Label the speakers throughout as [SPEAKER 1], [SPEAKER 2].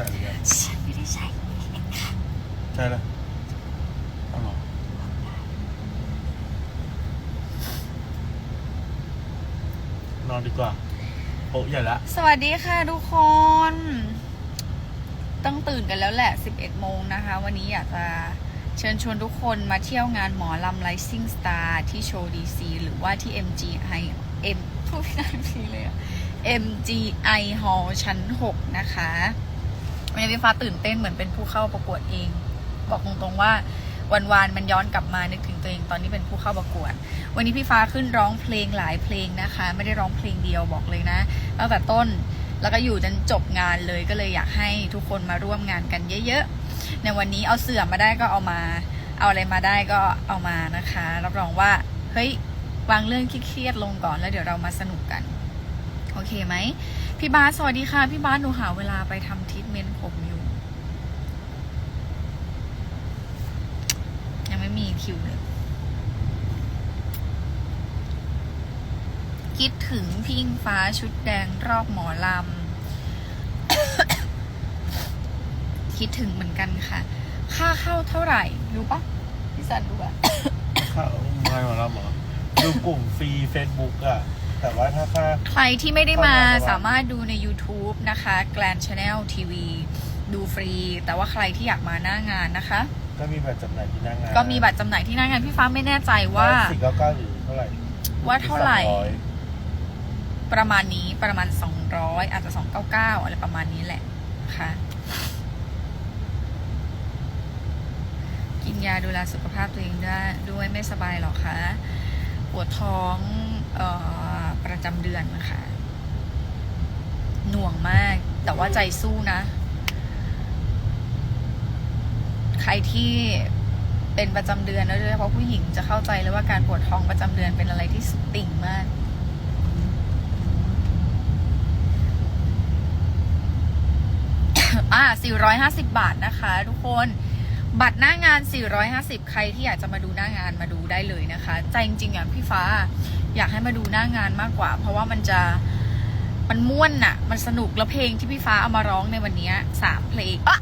[SPEAKER 1] จ่ายหรือยัง
[SPEAKER 2] ฉันไม่ได้ใช้
[SPEAKER 1] ใช่แล้วเอาหรอนอนดีกว่าโอ้ใหญ่ละ
[SPEAKER 2] สวัสดีค่ะทุกคน ต้องตื่นกันแล้วแหละ 11 โมงนะคะ วันนี้อยากจะเชิญชวนทุกคนมาเที่ยวงานหมอลำ Rising Star ที่โชว์ดีซีหรือว่าที่ MGI M พูดไม่ได้เลยอะ MGI Hall ชั้น 6 นะคะ วันนี้พี่ฟ้าตื่นเต้นเหมือนเป็นผู้เข้าประกวดเอง บอกตรงๆว่าวันวานมันย้อนกลับมานึกถึงตัวเองตอนนี้เป็นผู้เข้าประกวด วันนี้พี่ฟ้าขึ้นร้องเพลงหลายเพลงนะคะ ไม่ได้ร้องเพลงเดียวบอกเลยนะตั้งแต่ต้นแล้วก็อยู่จนจบงานเลยก็เลยอยากให้ทุกคนมาร่วมงานกันเยอะๆ ในวันนี้เอาเสื่อมาได้ก็เอามา เอาอะไรมาได้ก็เอามานะคะรับรองว่าเฮ้ยวางเรื่องเครียดๆลงก่อนแล้วเดี๋ยวเรามาสนุกกัน โอเคไหม พี่บาสสวัสดีค่ะ พี่บาสหนูหาเวลาไปทำทรีทเมนต์ผมอยู่ ยังไม่มีคิวเลยคิดถึงพี่อิงฟ้าชุดแดงรอบหมอลำ คิดถึงเหมือนกันค่ะ ค่าเข้าเท่าไหร่รู้ปะพี่สันรู้ปะ
[SPEAKER 1] เข้าไม่หมดแล้วเหรอดูกลุ่มฟรีเฟซบุ๊กอะ แต่ว่าถ้าค่า
[SPEAKER 2] ใครที่ไม่ได้มา
[SPEAKER 1] เข้ามาระวัง
[SPEAKER 2] สามารถดูใน YouTube นะคะ Grand Channel TV ดูฟรี แต่ว่าใครที่อยากมาหน้างานนะคะ
[SPEAKER 1] ก็มีบัตรจำหน่ายที่หน้างาน
[SPEAKER 2] ก็มีบัตรจำหน่ายที่หน้างานพี่ฟ้าไม่แน่ใจว่า
[SPEAKER 1] สี่เก้าเก้าหรือเท่าไหร่
[SPEAKER 2] ว่าเท่าไหร่
[SPEAKER 1] สองอย
[SPEAKER 2] ประมาณนี้ประมาณ200อาจจะ299อะไรประมาณนี้แหละค่ะกินยาดูแลสุขภาพตัวเองได้ด้วยไม่สบายหรอคะปวดท้องเออ ประจำเดือนนะคะ หน่วงมาก แต่ว่าใจสู้นะ ใครที่เป็นประจำเดือนแล้วโดยเฉพาะผู้หญิงจะเข้าใจเลยว่าการปวดท้องประจำเดือนเป็นอะไรที่สุดติ่งมาก อ่า450 บาทนะคะ ทุกคน บัตรหน้างาน 450 ใครที่อยากจะมาดูหน้างานมาดูได้เลยนะคะ ใจจริงๆอะพี่ฟ้าอยากให้มาดูหน้างานมากกว่า เพราะว่ามันจะมันม่วนน่ะ มันสนุกแล้วเพลงที่พี่ฟ้าเอามาร้องในวันนี้สามเพลงอะ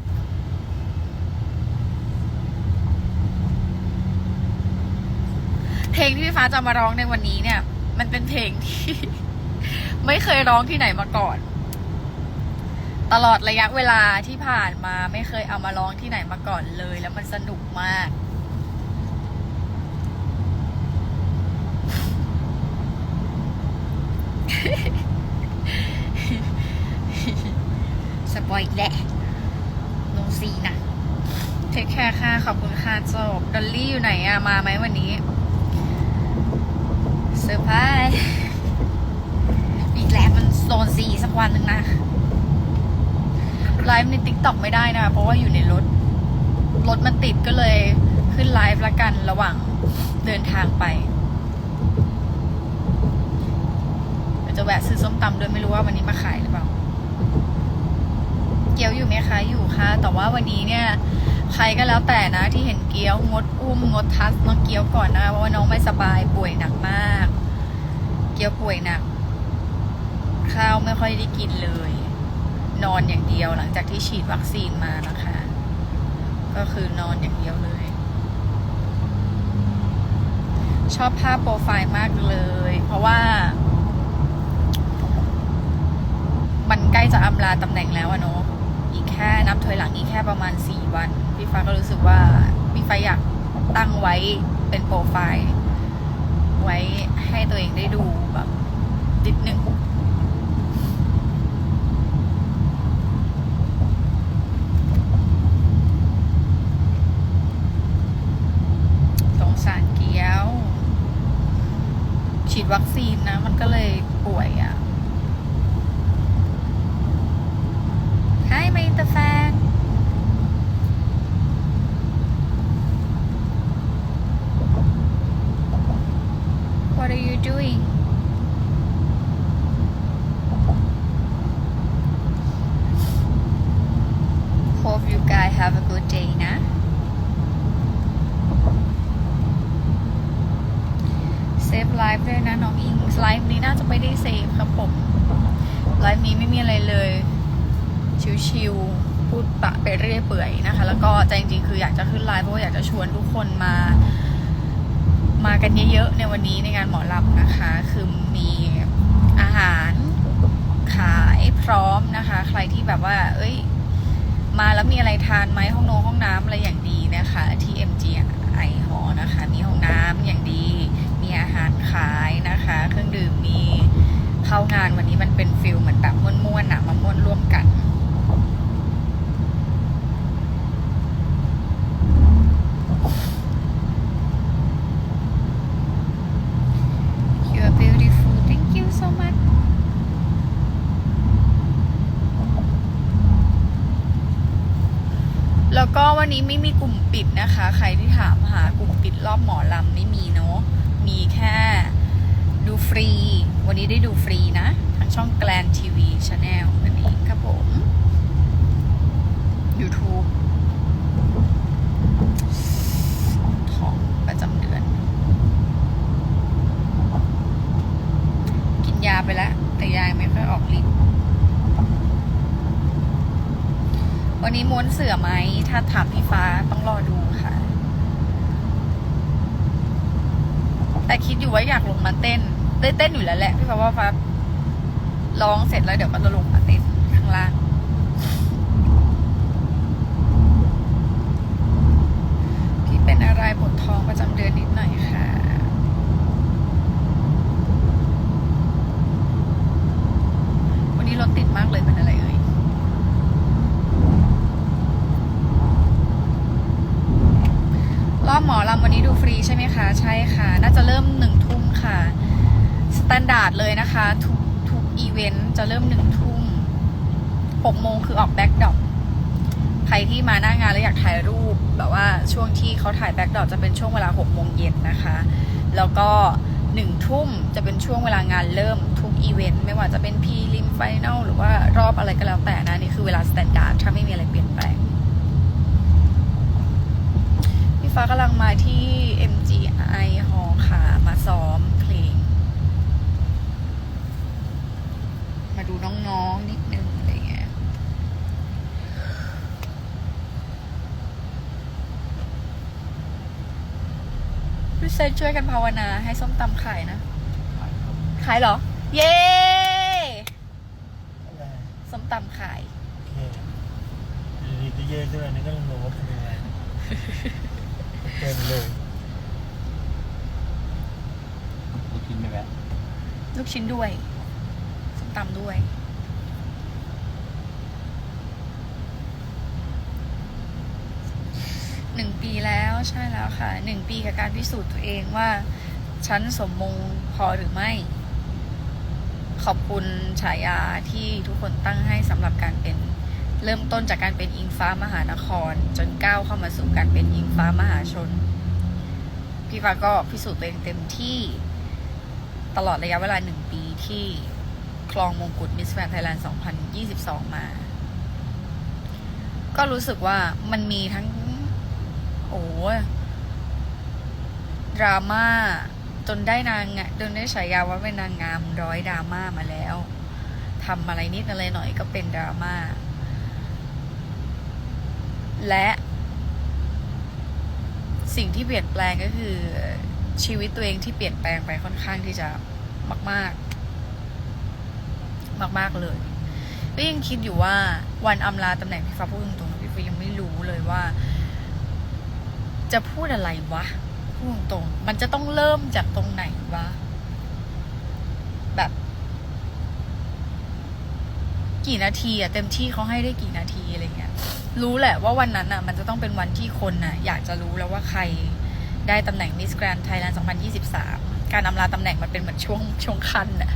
[SPEAKER 2] เพลงที่พี่ฟ้าจะมาร้องในวันนี้เนี่ย มันเป็นเพลงที่ ไม่เคยร้องที่ไหนมาก่อน ตลอดระยะเวลาที่ผ่านมาไม่เคยเอามาร้องที่ไหนมาก่อนเลย แล้วมันสนุกมาก สปอยแหละลงสีนะเทคแคร์ค่ะ ขอบคุณค่ะจบดอลลี่อยู่ไหนอะมาไหมวันนี้เซอร์ไพรส์อีกแล้วมันโซนสีสักวันหนึ่งนะ ไลฟ์ในติ๊กต็อกไม่ได้นะ เพราะว่าอยู่ในรถ รถมันติดก็เลยขึ้นไลฟ์ละกันระหว่างเดินทางไปเดี๋ยวจะแวะซื้อส้มตำด้วยไม่รู้ว่าวันนี้มาขายหรือเปล่า เกี๊ยวอยู่ไหมคะอยู่ค่ะ แต่ว่าวันนี้เนี่ย ใครก็แล้วแต่นะที่เห็นเกี๊ยวงดอุ้มงดทัสน้องเกี๊ยวก่อนนะคะเพราะว่าน้องไม่สบายป่วยหนักมาก เกี๊ยวป่วยหนักข้าวไม่ค่อยได้กินเลย นอนอย่างเดียวหลังจากที่ฉีดวัคซีนมานะคะ ก็คือนอนอย่างเดียวเลย ชอบภาพโปรไฟล์มากเลย เพราะว่า มันใกล้จะอำลาตำแหน่งแล้วอะเนาะอีกแค่นับถอยหลังอีกแค่ประมาณสี่วัน พี่ฟ้าก็รู้สึกว่าพี่ฟ้าอยากตั้งไว้เป็นโปรไฟล์ ไว้ให้ตัวเองได้ดูแบบนิดนึง สงสารเกี๊ยว ฉีดวัคซีนนะ มันก็เลยป่วยอะ่ะ Hi my the fan What are you doing? Hope you guys have a good day นะ เซฟไลฟ์ด้วยนะน้องอิง ไลฟ์นี้น่าจะไม่ได้เซฟครับผม ไลฟ์นี้ไม่มีอะไรเลย ชิวพูดปะไปเรื่อยเปื่อยนะคะ แล้วก็ใจจริงๆคืออยากจะขึ้นไลน์เพราะว่าอยากจะชวนทุกคนมา มากันเยอะๆในวันนี้ในงานหมอลำนะคะ คือมีอาหารขายพร้อมนะคะ ใครที่แบบว่า เอ้ย มาแล้วมีอะไรทานไหมห้องนงห้องน้ำอะไรอย่างดีนะคะที่ MGI หอนะคะ มีห้องน้ำอย่างดี มีอาหารขายนะคะ เครื่องดื่มมีเข้างานวันนี้มันเป็นฟิลเหมือนแบบม่วนๆอะมาม่วนร่วมกัน You are beautiful thank you so much แล้ วันนี้ไม่มีกลุ่มปิดนะคะ ใครที่ถามหากลุ่มปิดรอบหมอลำไม่มีเนาะมีแค่ดูฟรี วันนี้ได้ดูฟรีนะ ทางช่องแกลนทีวีชาแนลนั่นเองครับผม YouTube ท้องประจำเดือน กินยาไปแล้ว แต่ยายังไม่ค่อยออกฤทธิ์ วันนี้ม้วนเสือไหม ถ้าถามพี่ฟ้าต้องรอดูค่ะ แต่คิดอยู่ว่าอยากลงมาเต้น ได้เต้นอยู่แล้วแหละพี่ฟ้าว่าฟ้าร้องเสร็จแล้วเดี๋ยวก็จะลงมาเต้นข้างล่างพี่เป็นอะไรปวดท้องประจำเดือนนิดหน่อยค่ะวันนี้รถติดมากเลยเป็นอะไรเอ่ย รอบหมอลำวันนี้ดูฟรีใช่ไหมคะ ใช่ค่ะ น่าจะเริ่มหนึ่งทุ่มค่ะ สแตนดาร์ดเลยนะคะ ทุกทุกอีเวนต์จะเริ่มหนึ่งทุ่มหกโมงคือออกแบ็กดอปใครที่มาหน้างานแล้วอยากถ่ายรูป แบบว่าช่วงที่เขาถ่ายแบ็กดอปจะเป็นช่วงเวลาหกโมงเย็นนะคะ แล้วก็หนึ่งทุ่มจะเป็นช่วงเวลางานเริ่มทุกอีเวนต์ไม่ว่าจะเป็นพีริมไฟแนลหรือว่ารอบอะไรก็แล้วแต่นะ นี่คือเวลาสแตนดาร์ดถ้าไม่มีอะไรเปลี่ยนแปลง พี่ ฟ้ากำลังมาที่ MGI หอค่ะมาซ้อมเพลง มาดูน้องๆนิดนึงอะไรเงี้ยพี่เซนช่วยกันภาวนาให้ส้มตำขายนะ ขายเหรอ เย้
[SPEAKER 1] อะไร
[SPEAKER 2] ส้มตำขาย
[SPEAKER 1] โอเคอยู่ดีก็เย่ขึ้นมานี่ก็งงว่าเป็นยังไง เต็มเลย
[SPEAKER 3] ลูกชิ้นไหมแม่
[SPEAKER 2] ลูกชิ้นด้วยส้มตำด้วย หนึ่งปีแล้วใช่แล้วค่ะ หนึ่งปีกับการพิสูจน์ตัวเองว่า ฉันสมมงพอหรือไม่ ขอบคุณฉายาที่ทุกคนตั้งให้สำหรับการเป็น เริ่มต้นจากการเป็นอิงฟ้ามหานคร จนก้าวเข้ามาสู่การเป็นอิงฟ้ามหาชน พี่ฟ้าก็พิสูจน์ตัวเองเต็มที่ตลอดระยะเวลาหนึ่งปีที่คลองมงกุฎมิสแฟนไทยแลนด์ 2022 มา ก็รู้สึกว่ามันมีทั้ง โอ้ดราม่าจนได้นางงะจนได้ฉายาว่าเป็นนางงามร้อยดราม่ามาแล้วทำอะไรนิดอะไรหน่อยก็เป็นดราม่า และสิ่งที่เปลี่ยนแปลงก็คือชีวิตตัวเองที่เปลี่ยนแปลงไปค่อนข้างที่จะมาก ๆ มาก ๆ เลยก็ยังคิดอยู่ว่าวันอำลาตำแหน่งพี่ฟ้าพูดตรงๆนะพี่ฟ้ายังไม่รู้เลยว่า จะพูดอะไรวะพูดตรงๆมันจะต้องเริ่มจากตรงไหนวะแบบ กี่นาทีอะเต็มที่เขาให้ได้กี่นาทีอะไรเงี้ยรู้แหละว่าวันนั้นอะมันจะต้องเป็นวันที่คนอะอยากจะรู้แล้วว่าใครได้ตำแหน่ง Miss Grand Thailand 2023 การอำลาตำแหน่งมันเป็นเหมือนช่วงช่วงคันอะ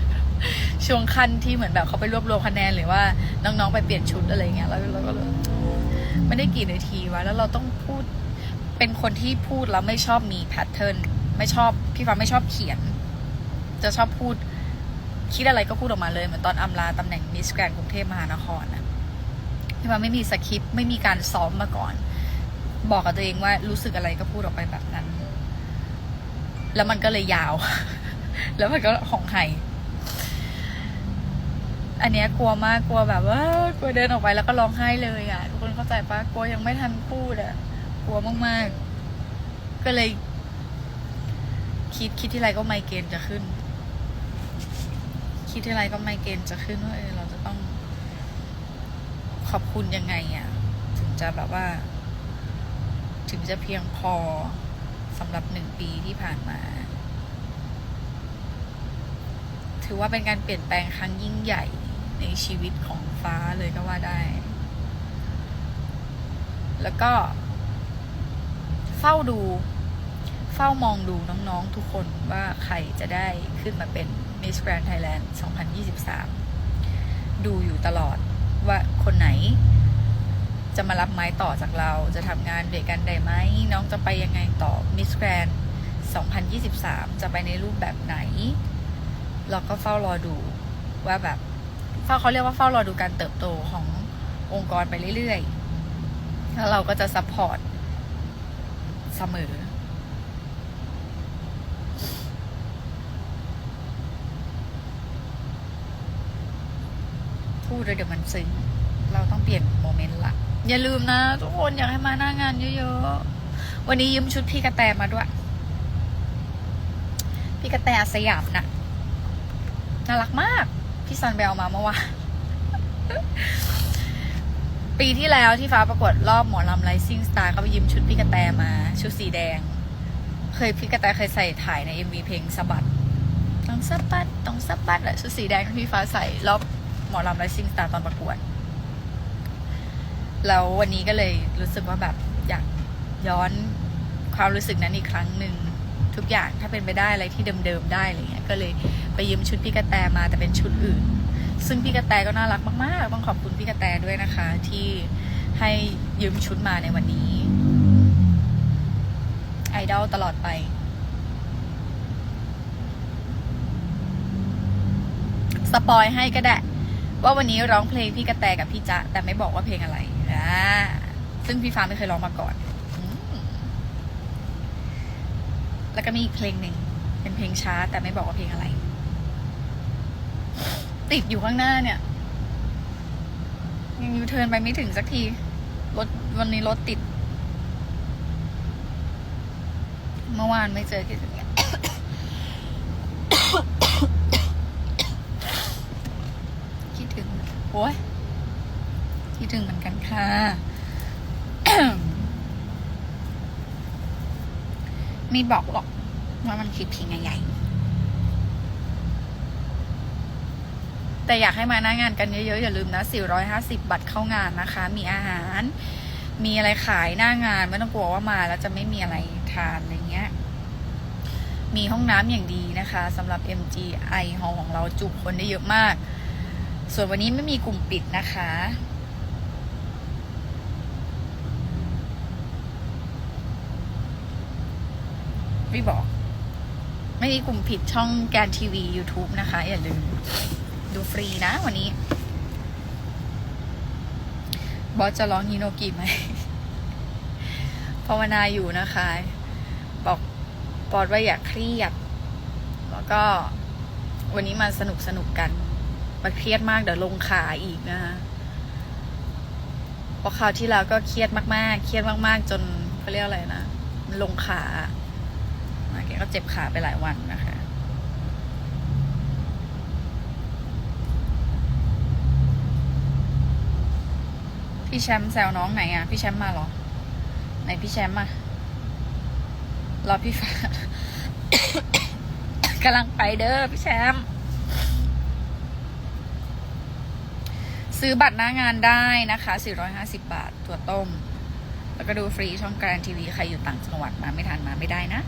[SPEAKER 2] ช่วงคันที่เหมือนแบบเขาไปรวบรวมคะแนนหรือว่าน้องๆไปเปลี่ยนชุดอะไรเงี้ยแล้วเราก็เลยไม่ได้กี่นาทีวะแล้วเราต้องพูดเป็นคนที่พูดแล้วไม่ชอบมีแพทเทิร์นไม่ชอบพี่ฟ้าไม่ชอบเขียน จะชอบพูด คิดอะไรก็พูดออกมาเลยเหมือนตอนอำลาตำแหน่งมิสแกรนกรุงเทพมหานครนะพี่ฟ้าไม่มีสคริปต์ไม่มีการซ้อมมาก่อน บอกกับตัวเองว่ารู้สึกอะไรก็พูดออกไปแบบนั้น แล้วมันก็เลยยาว แล้วมันก็ของไห้อันเนี้ยกลัวมากกลัวแบบว่ากลัวเดินออกไปแล้วก็ร้องไห้เลยอะทุกคนเข้าใจปะกลัวยังไม่ทันพูดอะกลัวมากๆ ก็เลย คิดคิดที่ไรก็ไมเกรนจะขึ้น คิดที่ไรก็ไมเกรนจะขึ้นว่าเออเราจะต้องขอบคุณยังไงอะ ถึงจะแบบว่า ถึงจะเพียงพอสำหรับหนึ่งปีที่ผ่านมา ถือว่าเป็นการเปลี่ยนแปลงครั้งยิ่งใหญ่ในชีวิตของฟ้าเลยก็ว่าได้ แล้วก็ เฝ้าดู เฝ้ามองดูน้องๆทุกคนว่าใครจะได้ขึ้นมาเป็น Miss Grand Thailand 2023 ดูอยู่ตลอดว่าคนไหนจะมารับไม้ต่อจากเราจะทำงานเด้วยกันได้ไหม น้องจะไปยังไงต่อ Miss Grand 2023 จะไปในรูปแบบไหน เราก็เฝ้ารอดูว่าแบบเฝ้าเขาเรียกว่าเฝ้ารอดูการเติบโตขององค์กรไปเรื่อยๆ แล้วเราก็จะซัพพอร์ตเสมอ พูดเลยเดี๋ยวมันซึ้ง เราต้องเปลี่ยนโมเมนต์ละ อย่าลืมนะ ทุกคนอยากให้มาหน้างานเยอะๆ วันนี้ยืมชุดพี่กระแตมาด้วย พี่กระแตสยามน่ะ น่ารักมาก พี่ซันไปเอามาเมื่อวานปีที่แล้วที่ฟ้าประกวดรอบหมอลำไ i ซิ่งสตาร์ก็ไปยืมชุดพี่กระแตมา ชุดสีแดง เคยพี่กระแตเคยใส่ถ่ายใน MV เพลงสะบัดต้องสะบัดต้องสะบัดแหละชุดสีแดงที่พี่ฟ้าใส่รอบ หมอลำไ i ซิ่งสตาร์ตอนประกวด แล้ววันนี้ก็เลยรู้สึกว่าแบบอยากย้อนความรู้สึกนั้นอีกครั้งหนึ่งทุกอย่างถ้าเป็นไปได้อะไรที่เดิมๆได้อะไรเงี้ยก็เลยไปยืมชุดพี่กระแตมาแต่เป็นชุดอื่น ซึ่งพี่กระแตก็น่ารักมากๆต้องขอบคุณพี่กระแตด้วยนะคะ ที่ให้ยืมชุดมาในวันนี้ ไอดอลตลอดไป สปอยให้ก็ได้ ว่าวันนี้ร้องเพลงพี่กระแตกับพี่จ๊ะแต่ไม่บอกว่าเพลงอะไรอ่าซึ่งพี่ฟ้าไม่เคยร้องมาก่อนอแล้วก็มีอีกเพลงหนึ่งเป็นเพลงช้า แต่ไม่บอกว่าเพลงอะไร ติดอยู่ข้างหน้าเนี่ย ยังยูเทิร์นไปไม่ถึงสักทีรถวันนี้รถติด เมื่อวานไม่เจอคิดถึง คิดถึง โอ้ยคิดถึงเหมือนกันค่ะ มีบอกหรอกว่ามันคิดเพลงใหญ่ๆแต่อยากให้มาหน้างานกันเยอะๆ อย่าลืมนะ 450บัตรเข้างานนะคะ มีอาหาร มีอะไรขายหน้างาน ไม่ต้องกลัวว่ามาแล้วจะไม่มีอะไรทานอะไรเงี้ย มีห้องน้ำอย่างดีนะคะสำหรับ MGI ฮอของเราจุคนได้เยอะมาก ส่วนวันนี้ไม่มีกลุ่มปิดนะคะ ไม่บอก ไม่มีกลุ่มผิดช่องแกนทีวี YouTube นะคะ อย่าลืม ดูฟรีนะวันนี้ บอสจะร้องฮิโนกิไหมภาวนาอยู่นะคะ บอกบอสว่าอย่าเครียด แล้วก็วันนี้มาสนุกสนุกกัน มาเครียดมากเดี๋ยวลงขาอีกนะคะเพราะคราวที่แล้วก็เครียดมากๆ เครียดมากๆ จนเขาเรียกอะไรนะมันลงขาแกก็เจ็บขาไปหลายวันนะคะ พี่แชมป์แซวน้องไหนอะ พี่แชมป์มาหรอ ไหนพี่แชมป์อะรอพี่ฟ้ากำลังไปเด้อพี่แชมป์ ซื้อบัตรหน้างานได้นะคะ 450 บาทถั่วต้ม แล้วก็ดูฟรีช่องการทีวี ใครอยู่ต่างจังหวัดมาไม่ทันมาไม่ได้นะ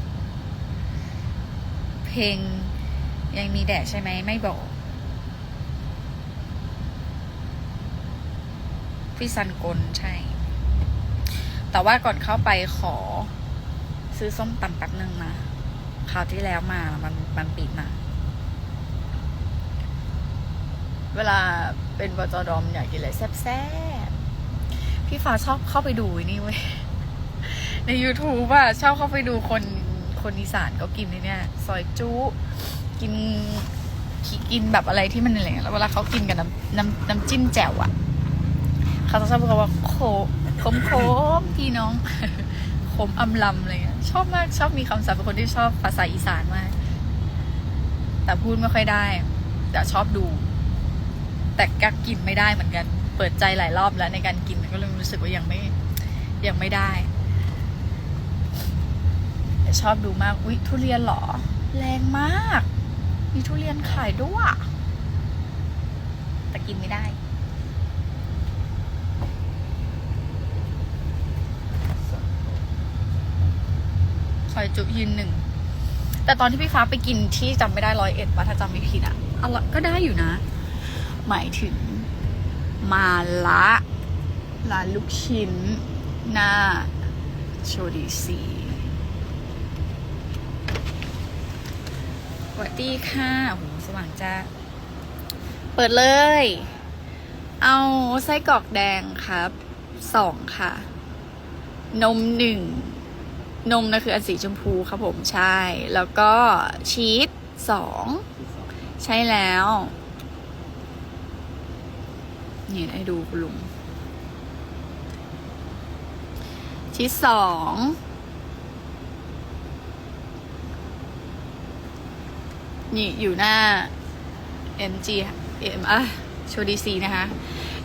[SPEAKER 2] เพลงยังมีแดดใช่ไหมไม่บอกพี่ซันกลใช่ แต่ว่าก่อนเข้าไปขอ ซื้อส้มตำแป๊บนึงนะคราวที่แล้วมามันมันปิดนะ เวลาเป็นบจดอมอยากกินอะไรแซ่บๆ พี่ฟ้าชอบเข้าไปดูนี่เว้ย ใน YouTube อะชอบเข้าไปดูคนคนอีสานเขากินไอ้เนี่ย ซอยจุกินกินแบบอะไรที่มันอะไรเงี้ยแล้วเวลาเขากินกับน้ำน้ำน้ำจิ้มแจ่วอะเขาจะชอบพูดว่าโคขมโคมพี่น้องขมอำลำอะไรเงี้ยชอบมากชอบมีคำศัพท์เป็นคนที่ชอบภาษาอีสานมาก แต่พูดไม่ค่อยได้ แต่ชอบดู แต่ก็กินไม่ได้เหมือนกัน เปิดใจหลายรอบแล้วในการกินก็เลยรู้สึกว่ายังไม่ยังไม่ได้แต่ชอบดูมากอุ๊ยทุเรียนเหรอ แรงมาก มีทุเรียนขายด้วยแต่กินไม่ได้ซอยจุยืนหนึ่ง แต่ตอนที่พี่ฟ้าไปกินที่จำไม่ได้ร้อยเอ็ดว่าถ้าจำไม่ผิดอะอร่อยก็ได้อยู่นะ หมายถึง มาละร้านลูกชิ้น หน้า โชดีซีสวัสดีค่ะโอ้โหสว่างจ้าเปิดเลย เอาไส้กรอกแดงครับสองค่ะ นมหนึ่ง นมนะคืออันสีชมพูครับผมใช่ แล้วก็ชีสสอง ใช่แล้ว นี่ให้ดูคุณลุงชีสสองนี่อยู่หน้า MG เอ็มอะโชดีซีนะคะ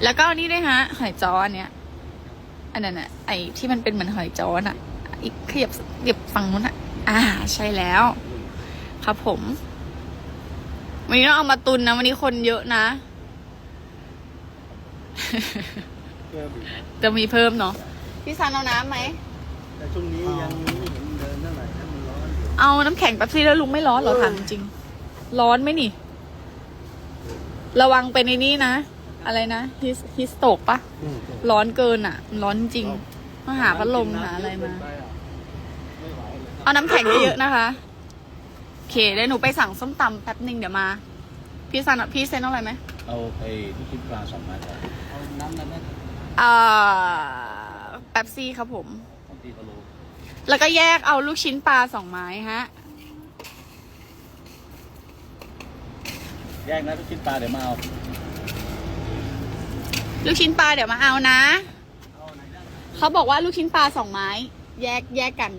[SPEAKER 2] แล้วก็นี่ด้วยฮะหอยจ้อนเนี้ยอันนั้นอะไอที่มันเป็นเหมือนหอยจ้อน่ะอีกขยับขยับฝั่งนู้นอะอ่า ใช่แล้ว ครับผม วันนี้เราเอามาตุนนะ วันนี้คนเยอะนะ
[SPEAKER 1] เพิ่มอีกนะ
[SPEAKER 2] จะมีเพิ่มเนาะพี่ซันเอาน้ำไหม
[SPEAKER 4] แต่ช่วงนี้ยังไม่เห็นเดินเท่าไหร่ถ้ามันร้อนอยู่
[SPEAKER 2] เอาน้ำแข็งแป๊บซี่แล้วลุงไม่ร้อนเหรอถามจริงๆร้อนไหมนี่ ระวังเป็นในนี้นะ อะไรนะฮิสฮิสโตกปะ
[SPEAKER 1] อืม
[SPEAKER 2] ร้อนเกินอะ ร้อนจริงต้องหาพัดลมหาอะไรมา เอาน้ำแข็งเยอะๆนะคะโอเคเดี๋ยวหนูไปสั่งส้มตำแป๊บหนึ่งเดี๋ยวมา พี่ซันพี่เซนเอาอะไรไหม
[SPEAKER 3] เอาไอ้ที่คิดปลาสองไม้ก่อ น
[SPEAKER 4] เอาน้ำนั้นนะ
[SPEAKER 2] อ่าแป๊บซี่ครับผม
[SPEAKER 3] ของตีตะโล
[SPEAKER 2] แล้วก็แยกเอาลูกชิ้นปลาสองไม้ฮะ
[SPEAKER 3] แยกนะทุกชิ้นปลาเดี๋ยวมาเอา
[SPEAKER 2] ลูกชิ้นปลาเดี๋ยวมาเอานะเขาบอกว่าลูกชิ้นปลาสองไม้ แยกแยกกัน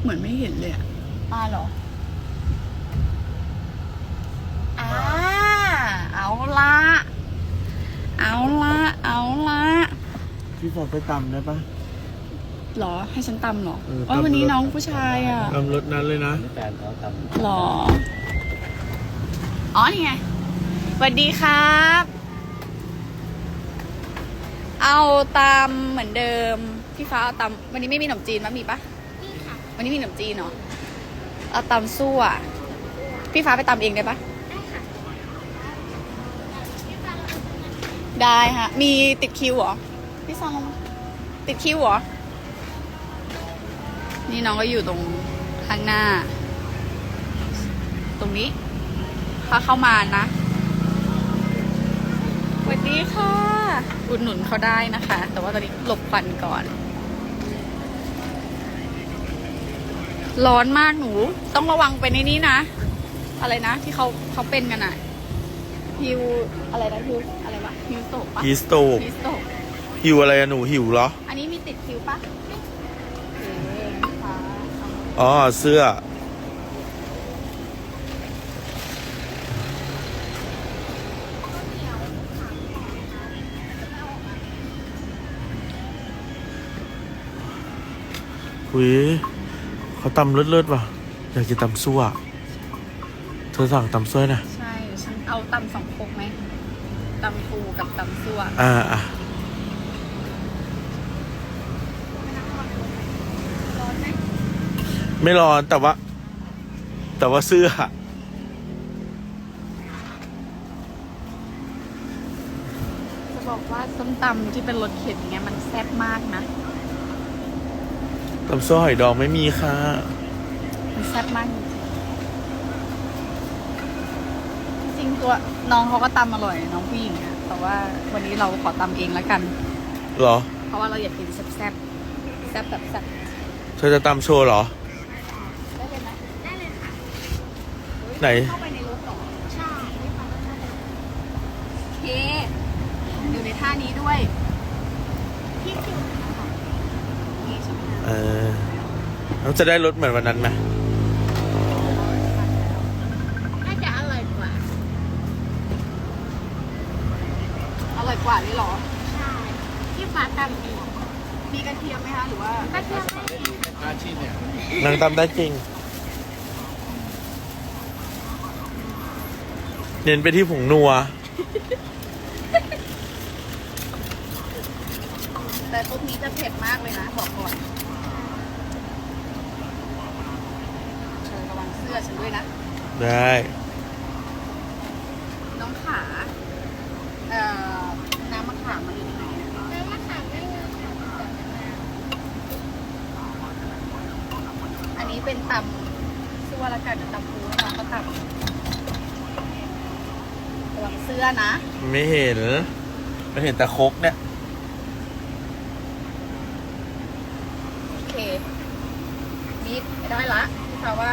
[SPEAKER 2] เหมือนไม่เห็นเลยอะปลาเหรอ อ่า เอา ละเอาละเอาละ
[SPEAKER 1] พี่ฝนไปตำได้ปะ
[SPEAKER 2] หรอให้ฉันตำเหรอ
[SPEAKER 1] เออ
[SPEAKER 2] อ๋อ
[SPEAKER 1] ตำ
[SPEAKER 2] วันนี้
[SPEAKER 1] รส
[SPEAKER 2] น้องผู้ชายอะ
[SPEAKER 1] ตำรถนั้นเลยนะ
[SPEAKER 3] นี่แฟนเขาทำ
[SPEAKER 2] หรอ อ๋อนี่ไงสวัสดีครับ เอาตามเหมือนเดิม พี่ฟ้าเอาตามวันนี้ไม่มีขนมจีนมั้ยมีปะมีค่ะ วันนี้มีขนมจีนเนาะเอาตำซั่วพี่ฟ้าไปตำเองได้ปะได้ค่ะ ได้ค่ะมีติดคิวเหรอ พี่ซองลงมาติดคิวเหรอ นี่น้องก็อยู่ตรงข้างหน้า ตรงนี้ถ้าเข้ามานะสวัสดีค่ะ อุดหนุนเขาได้นะคะ แต่ว่าตอนนี้หลบควันก่อน ร้อนมากหนู ต้องระวังไปในนี้นะ อะไรนะ ที่เขาเขาเป็นกันอะ ฮิวอะไรนะฮิวอะไรวะฮิวโตกปะ
[SPEAKER 1] ฮีสโตก
[SPEAKER 2] ฮิวโตก
[SPEAKER 1] หิวอะไรอะหนูหิวเหรอ
[SPEAKER 2] อันนี้มีติดคิวปะโอเคค่ะเอา
[SPEAKER 1] อ๋อเสื้อ หุยเขาตำเลิศๆว่ะ อยากกินตำซั่ว เธอสั่งตำซั่วนะ
[SPEAKER 2] ใช่ฉัน เอาตำสองครกไหมตำปูกับตำซั่ว
[SPEAKER 1] อ่าอะ
[SPEAKER 2] ร้อนไหม
[SPEAKER 1] ไม่ร้อนแต่ว่า แต่ว่าเสื้อ
[SPEAKER 2] จะบอกว่าส้มตำที่เป็นรสเข็นอย่างเงี้ยมันแซ่บมากนะ
[SPEAKER 1] ตำซั่วหอยดองไม่มีค่ะ
[SPEAKER 2] มันแซ่บมากจริงๆจริงๆ ตัวน้องเขาก็ตำอร่อยน้องผู้หญิงอะแต่ว่าวันนี้เราขอตำเองแล้วกัน
[SPEAKER 1] เหรอ
[SPEAKER 2] เพราะว่าเราอยากกินแซ่บๆแซ่บแบบแซ่บ
[SPEAKER 1] เธอจะตำโชว์เหรอ
[SPEAKER 2] ได้
[SPEAKER 1] ไหน
[SPEAKER 2] เข้าไปในรถเหรอใช่โอเคอยู่ในท่านี้ด้วยพี่คิวนี่ใช่ไหมคะ
[SPEAKER 1] เออเราจะได้รถเหมือนวันนั้นไหม
[SPEAKER 2] น่าจะอร่อยกว่า อร่อย กว่าเลยเหรอ ใช่ที่ฟ้าตำเองมีกระเทียมไหมคะหรือว่ากระเทียม
[SPEAKER 3] อาชีพเนี่ย
[SPEAKER 1] นางตำได้จริง เน้นไปที่ผงนัว
[SPEAKER 2] แต่ซุปนี้จะเผ็ดมากเลยนะบอกก่อนเชิญระวังเสื้อฉันด้วยนะ
[SPEAKER 1] ได้
[SPEAKER 2] น้องขา เอ่อน้ำมะขามมันอยู่ที่ไหนอะน้ำมะขามไม่มีอันนี้เป็นตำซัวละกันตำปูแล้วน้องก็ตำระวังเสื้อนะ
[SPEAKER 1] ไม่เห็น ไม่เห็นแต่คกเนี่ย
[SPEAKER 2] โอเคมีดไม่ได้ละพี่ฟ้าว่า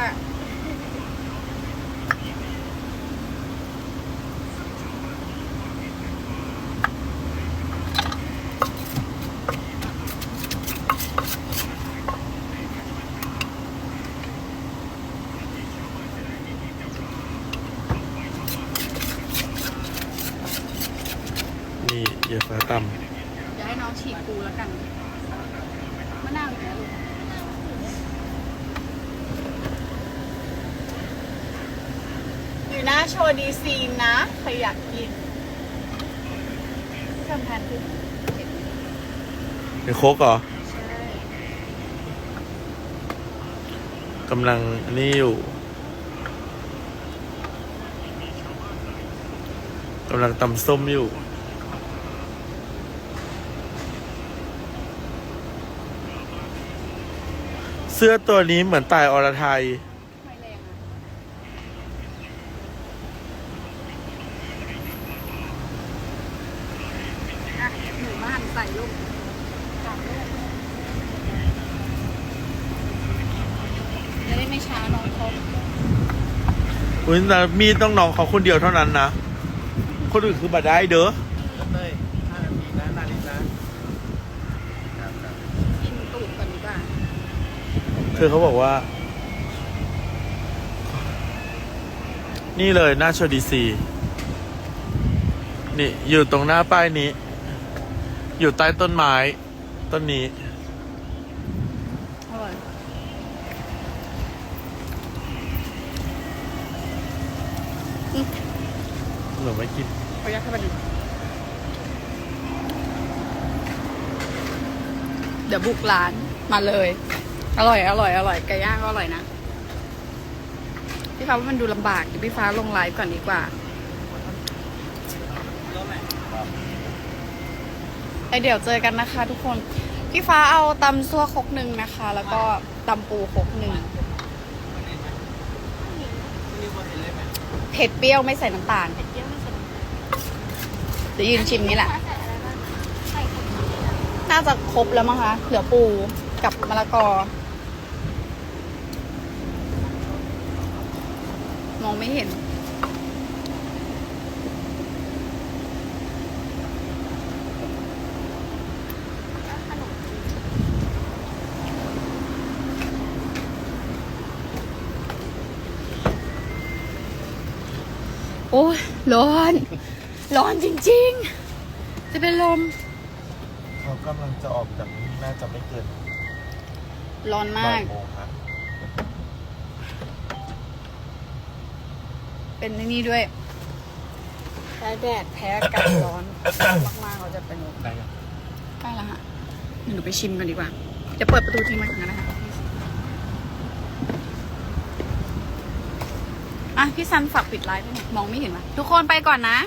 [SPEAKER 1] นี่อย่าฟ้าต
[SPEAKER 2] จะให้น้องฉีกปูแล้วกันมะนาวอีกแล้วลูกอยู่หน้าโชว์ดีซีนนะ ใครอยากกินที่ทำแทนคือเผ็ดำ
[SPEAKER 1] เป็นครกเหรอ
[SPEAKER 2] ใช่
[SPEAKER 1] กำลังอันนี้อยู่กำลังตำส้มอยู่ สื้อตัวนี้เหมือนตายอรไทย
[SPEAKER 2] ไม่แรงอะอะหนูมาหั่นใส่ลูกสามลูกจะได้ไม่ช้าน้องเขา
[SPEAKER 1] อุ้ยแต่มีดต้องน้องเขาคนเดียวเท่านั้นนะ คนอื่นคือบัได้เด้อ
[SPEAKER 3] เต้ยห้านาทีนะนาทีนะ
[SPEAKER 2] กินตูดก่อนดีกว่า
[SPEAKER 1] เธอเขาบอกว่า นี่เลยหน้าโชว์ดีซี นี่อยู่ตรงหน้าป้ายนี้ อยู่ใต้ต้นไม้ ต้นนี้
[SPEAKER 2] อร่อย
[SPEAKER 1] หนูไม่กิน
[SPEAKER 2] เอายัดเข้าไปหนึ่งเดี๋ยวบุกร้านมาเลย อร่อย อร่อย อร่อย ไก่ย่างก็อร่อยนะ พี่ฟ้าว่ามันดูลำบากเดี๋ยวพี่ฟ้าลงไลฟ์ก่อนดีกว่า ไอเดี๋ยวเจอกันนะคะ ทุกคน พี่ฟ้าเอาตำซั่วครกหนึ่งนะคะ แล้วก็ตำปูครกหนึ่งเผ็ดเปรี้ยวไม่ใส่น้ำตาลเดี๋ยวยืนชิมนี่แหละ น่าจะครบแล้วมั้งคะ เหลือปูกับมะละกอ มองไม่เห็น โอ้ยร้อน ร้อนจริง ๆ จะเป็นลม
[SPEAKER 1] เขากำลังจะออกจากนี่น่าจะไม่เกิน
[SPEAKER 2] ร้อน
[SPEAKER 1] บ่ามา
[SPEAKER 2] ยก
[SPEAKER 1] โมงครับ
[SPEAKER 2] เป็นไอ้นี่ด้วยแพ้แดดแพ้อากาศร้อน มากๆเราจะเป็นลม
[SPEAKER 3] ได้ยัง
[SPEAKER 2] ได้แล้วฮะเดี๋ยวหนูไปชิมกันดีกว่า จะเปิดประตูทิ้งไว้ก่อนนะคะอะพี่ซันฝากปิดไลฟ์ให้หน่อยมองไม่เห็นปะทุกคนไปก่อนนะ